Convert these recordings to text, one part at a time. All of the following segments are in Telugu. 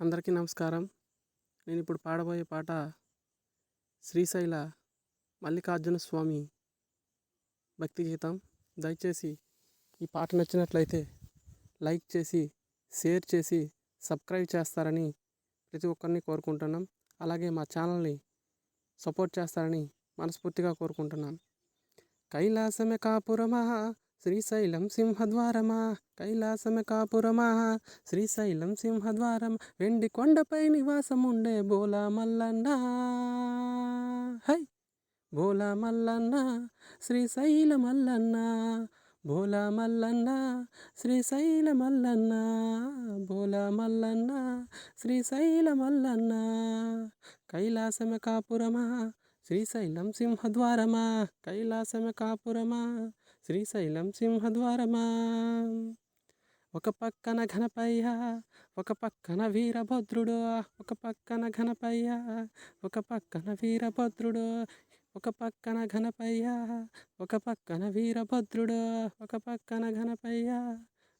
అందరికీ నమస్కారం. నేను ఇప్పుడు పాడబోయే పాట శ్రీశైల మల్లికార్జున స్వామి భక్తి గీతం. దయచేసి ఈ పాట నచ్చినట్లయితే లైక్ చేసి షేర్ చేసి సబ్స్క్రైబ్ చేస్తారని ప్రతి ఒక్కరిని కోరుకుంటున్నాం. అలాగే మా ఛానల్ని సపోర్ట్ చేస్తారని మనస్ఫూర్తిగా కోరుకుంటున్నాను కైలాసమే కాపురమా శ్రీశైలం సింహద్వారమా? కైలాసమే కాపురమా శ్రీశైలం సింహద్వారం వెండి కొండపై నివాసముండే బోలా మల్లన్న హై! బోలా మల్లన్న శ్రీశైల మల్లన్న బోలా మల్లన్న శ్రీశైల మల్లన్న బోలా మల్లన్న శ్రీశైల మల్లన్న కైలాసమే కాపురమా శ్రీశైలం సింహద్వారమా? కైలాసమే కాపురమా శ్రీశైలం సింహద్వారమా? ఒక పక్కన ఘనపయ్య ఒక పక్కన వీరభద్రుడు ఒక పక్కన ఘనపయ్య ఒక పక్కన వీరభద్రుడు ఒక పక్కన ఘనపయ్య ఒక పక్కన వీరభద్రుడు ఒక పక్కన ఘనపయ్య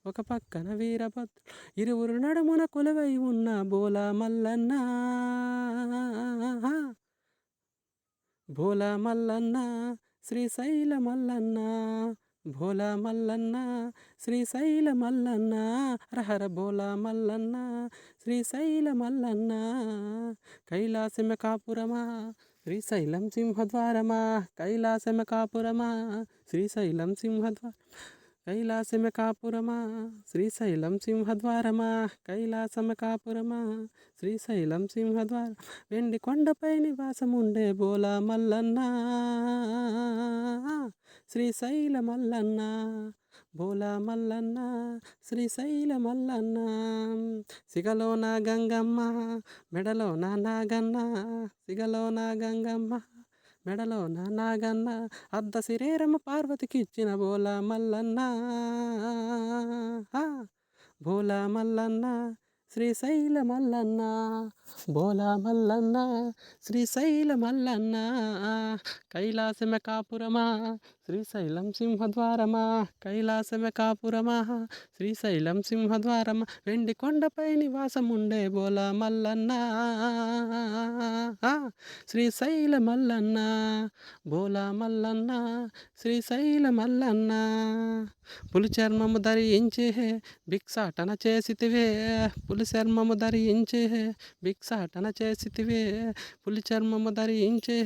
ఒక పక్కన వీరభద్రు ఇరువురు నడుమున కొలువై ఉన్న బోలా మల్లన్న భోలా మల్లన్న శ్రీశైల మల్లన్న భోలా మల్లన్న శ్రీశైల మల్లన్న రహర భోలా మల్లన్న శ్రీశైల మల్లన్న కైలాసమ కాపురమా శ్రీశైలం సింహద్వారమా కైలాసమ కాపురమా శ్రీశైలం సింహద్వారమా కైలాసమ కాపురమా శ్రీశైలం సింహద్వారమా? కైలాసమ కాపురమా శ్రీశైలం సింహద్వార వెండి కొండపై నివాసముండే బోలా మల్లన్న. శ్రీశైల మల్లన్న. బోలా మల్లన్న. శ్రీశైల మల్లన్న. సిగలోన గంగమ్మ. మెడలోన నాగన్న. సిగలోన గంగమ్మ. మెడలోన నాగన్న అర్ధ శరీరమ పార్వతికి ఇచ్చిన బోలా మల్లన్న. బోలా మల్లన్న. శ్రీశైల మల్లన్న బోలా మల్లన్న శ్రీశైల మల్లన్న కైలాసమ కాపురమా శ్రీశైలం సింహద్వారమా కైలాసమ కాపురమా శ్రీశైలం సింహద్వారమా వెండి కొండపై నివాసముండే బోలా మల్లన్న శ్రీశైల మల్లన్న బోలా మల్లన్న శ్రీశైల మల్లన్న పులి చర్మము ధరించి భిక్షాటన చేసితివే పులి చర్మము ధరించి భిక్షాటన చేసితివే పులి చర్మము ధరించి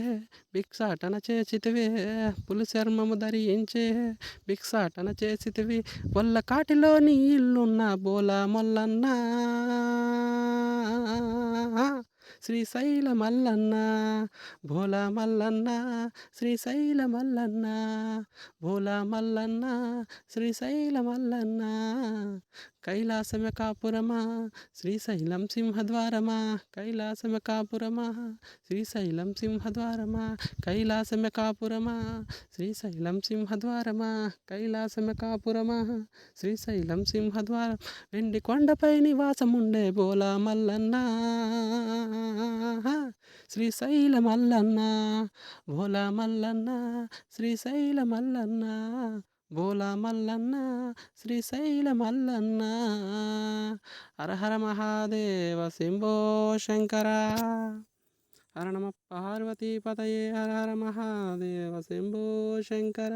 భిక్షాటన చేసితివే పులి చర్మము ధరించి భిక్షాటన చేసితివి. వల్ల కాటిలోని ఇల్లున్న బోలా మొల్లన్న శ్రీశైల మల్లన్న భోలా మల్లన్న శ్రీశైల మల్లన్న భోలా మల్లన్న శ్రీశైల మల్లన్న కైలాసమ కాపురమా శ్రీశైలం సింహద్వారమా? కైలాసమ కాపురమా శ్రీశైలం సింహద్వారమా? కైలాసమ కాపురమా శ్రీశైలం సింహద్వారమా? కైలాసమ కాపురమా శ్రీశైలం సింహద్వారం? వెండి కొండపై నివాసముండే బోలా మల్లన్న. శ్రీశైల మల్లన్న. భోలా మల్లన్న. శ్రీశైల మల్లన్న. బోలా మల్లన్న శ్రీశైల మల్లన్న. హరహర మహాదేవ శంభో శంకర. హర నమ పార్వతీపతయే హర హర మహాదేవ శంభో శంకర.